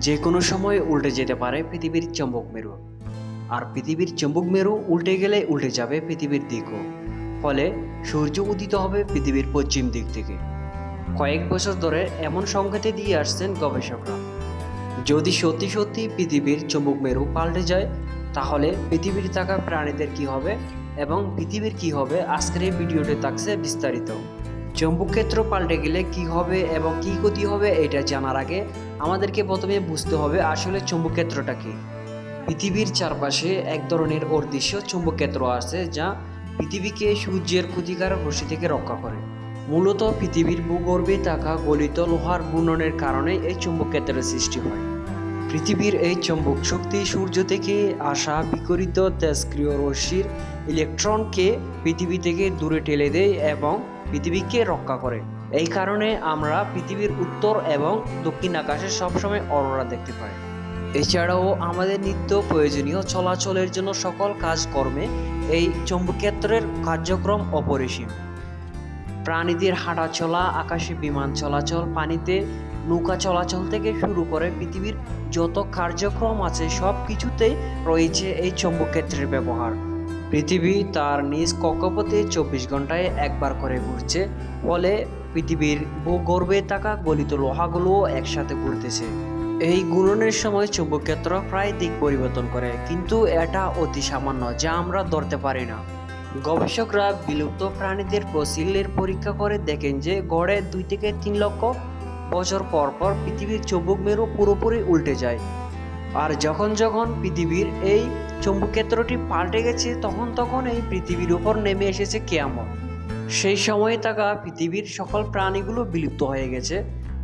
যে কোনো সময় উল্টে যেতে পারে পৃথিবীর চম্বক মেরু। আর পৃথিবীর চম্বক মেরু উল্টে গেলে উল্টে যাবে পৃথিবীর দিকও। ফলে সূর্য উদিত হবে পৃথিবীর পশ্চিম দিক থেকে। কয়েক বছর ধরে এমন সংকেতে দিয়ে আসছেন গবেষকরা। যদি সত্যি সত্যি পৃথিবীর চুম্বক মেরু পাল্টে যায়, তাহলে পৃথিবীর থাকা প্রাণীদের কি হবে এবং পৃথিবীর কি হবে আজকের এই ভিডিওতে থাকছে বিস্তারিত। চুম্বক ক্ষেত্র পাল্টে গেলে কি হবে এবং কি ক্ষতি হবে এটা জানার আগে আমাদেরকে প্রথমে বুঝতে হবে আসলে চুম্বক ক্ষেত্রটা কি। পৃথিবীর চারপাশে এক ধরনের অদৃশ্য চুম্বক ক্ষেত্র আছে যা পৃথিবীকে সূর্যের ক্ষতিকারক রশ্মি থেকে রক্ষা করে। মূলত পৃথিবীর ভূগর্ভে থাকা গলিত লোহার বুননের কারণে এই চুম্বক ক্ষেত্রের সৃষ্টি হয়। পৃথিবীর এই চুম্বক শক্তি সূর্য থেকে আসা বিকরিত তেজক্রিয় রশ্মির ইলেকট্রনকে পৃথিবী থেকে দূরে ঠেলে দেয় এবং পৃথিবীকে রক্ষা করে। এই কারণে আমরা পৃথিবীর উত্তর এবং দক্ষিণ আকাশে সবসময় অরোরা দেখতে পাই। এছাড়াও আমাদের নিত্য প্রয়োজনীয় চলাচলের জন্য সকল কাজকর্মে এই চৌম্বকক্ষেত্রের কার্যক্রম অপরিসীম। প্রাণীদের হাঁটা চলা আকাশে বিমান চলাচল, পানিতে নৌকা চলাচল থেকে শুরু করে পৃথিবীর যত কার্যক্রম আছে, সব কিছুতেই রয়েছে এই চৌম্বকক্ষেত্রের ব্যবহার। পৃথিবী তার নিজ কক্ষপথে চব্বিশ ঘন্টায় একবার করে ঘুরছে, ফলে পৃথিবীর ভূগর্ভে থাকা গলিত লোহাগুলোও একসাথে ঘুরতেছে। এই গুণনের সময় চুম্বকক্ষেত্র প্রায় দিক পরিবর্তন করে, কিন্তু এটা অতি সামান্য, যা আমরা ধরতে পারি না। গবেষকরা বিলুপ্ত প্রাণীদের ফসিলের পরীক্ষা করে দেখেন যে গড়ে দুই থেকে তিন লক্ষ বছর পর পর পৃথিবীর চুম্বক মেরু পুরোপুরি উল্টে যায়। আর যখন যখন পৃথিবীর এই চুম্বক ক্ষেত্রটি পাল্টে গেছে, তখন তখন এই পৃথিবীর উপর নেমে এসেছে কেয়ামত। সেই সময়ে থাকা পৃথিবীর সকল প্রাণীগুলো বিলুপ্ত হয়ে গেছে।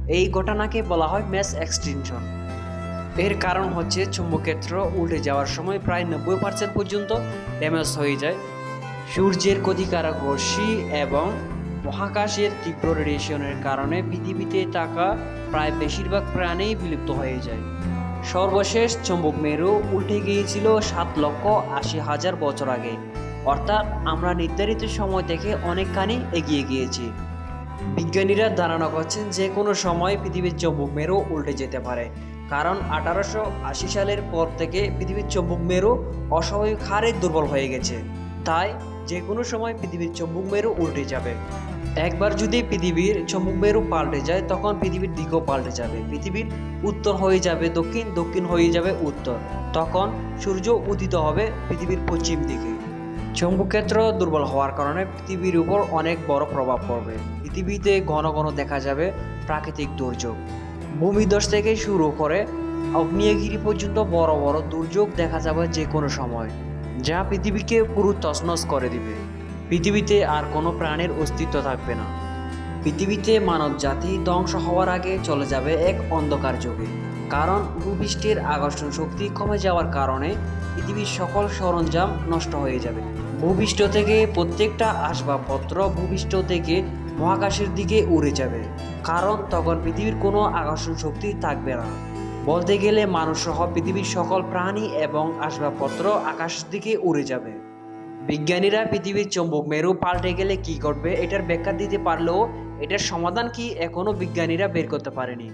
এই ঘটনাকে বলা হয় ম্যাস এক্সটিনশন। এর কারণ হচ্ছে চুম্বকক্ষেত্র উল্টে যাওয়ার সময় প্রায় নব্বই পার্সেন্ট পর্যন্ত ড্যামেজ হয়ে যায়। সূর্যের ক্ষতিকারক রশ্মি এবং মহাকাশের তীব্র রেডিয়েশনের কারণে পৃথিবীতে থাকা প্রায় বেশিরভাগ প্রাণেই বিলুপ্ত হয়ে যায়। সর্বশেষ চম্বক মেরু উল্টে গিয়েছিল সাত লক্ষ আশি হাজার বছর আগে। অর্থাৎ আমরা নির্ধারিত সময় থেকে অনেকখানি এগিয়ে গিয়েছি। বিজ্ঞানীরা ধারণা করছেন যে কোনো সময় পৃথিবীর চম্বক মেরু উল্টে যেতে পারে, কারণ আঠারোশো আশি সালের পর থেকে পৃথিবীর চম্বক মেরু অস্বাভাবিক হারে দুর্বল হয়ে গেছে। তাই যে কোনো সময় পৃথিবীর চম্বক মেরু উল্টে যাবে। একবার যদি পৃথিবীর চম্বক মেরু পাল্টে যায়, তখন পৃথিবীর দিকও পাল্টে যাবে। পৃথিবীর উত্তর হয়ে যাবে দক্ষিণ দক্ষিণ হয়ে যাবে উত্তর। তখন সূর্য উদিত হবে পৃথিবীর পশ্চিম দিকে। চৌম্বকক্ষেত্র দুর্বল হওয়ার কারণে পৃথিবীর উপর অনেক বড় প্রভাব পড়বে। পৃথিবীতে ঘন ঘন দেখা যাবে প্রাকৃতিক দুর্যোগ। ভূমিধস থেকে শুরু করে আগ্নেয়গিরি পর্যন্ত বড় বড় দুর্যোগ দেখা যাবে যে কোনো সময়, যা পৃথিবীকে পুরো তছনছ করে দিবে। পৃথিবীতে আর কোনো প্রাণের অস্তিত্ব থাকবে না। পৃথিবীতে মানব জাতি ধ্বংস হওয়ার আগে চলে যাবে এক অন্ধকার যুগে। কারণ ভূপৃষ্ঠের আকর্ষণ শক্তি কমে যাওয়ার কারণে পৃথিবীর সকল সরঞ্জাম নষ্ট হয়ে যাবে। ভূপৃষ্ঠ থেকে প্রত্যেকটা আসবাবপত্র ভূপৃষ্ঠ থেকে মহাকাশের দিকে উড়ে যাবে। কারণ তখন পৃথিবীর কোনো আকর্ষণ শক্তি থাকবে না। বলতে গেলে মানুষ সহ পৃথিবীর সকল প্রাণী এবং আসবাবপত্র আকাশের দিকে উড়ে যাবে। বিজ্ঞানীরা পৃথিবীর চৌম্বক মেরু পাল্টে গেলে কি ঘটবে এটার ব্যাখ্যা দিতে পারলেও এটার সমাধান কি এখনও বিজ্ঞানীরা বের করতে পারেনি।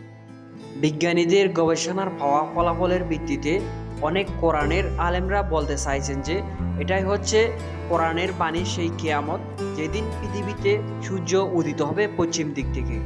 বিজ্ঞানীদের গবেষণার পাওয়া ফলাফলের ভিত্তিতে অনেক কোরআনের আলেমরা বলতে চাইছেন যে এটাই হচ্ছে কোরআনের বাণী সেই কেয়ামত যেদিন পৃথিবীতে সূর্য উদিত হবে পশ্চিম দিক থেকে।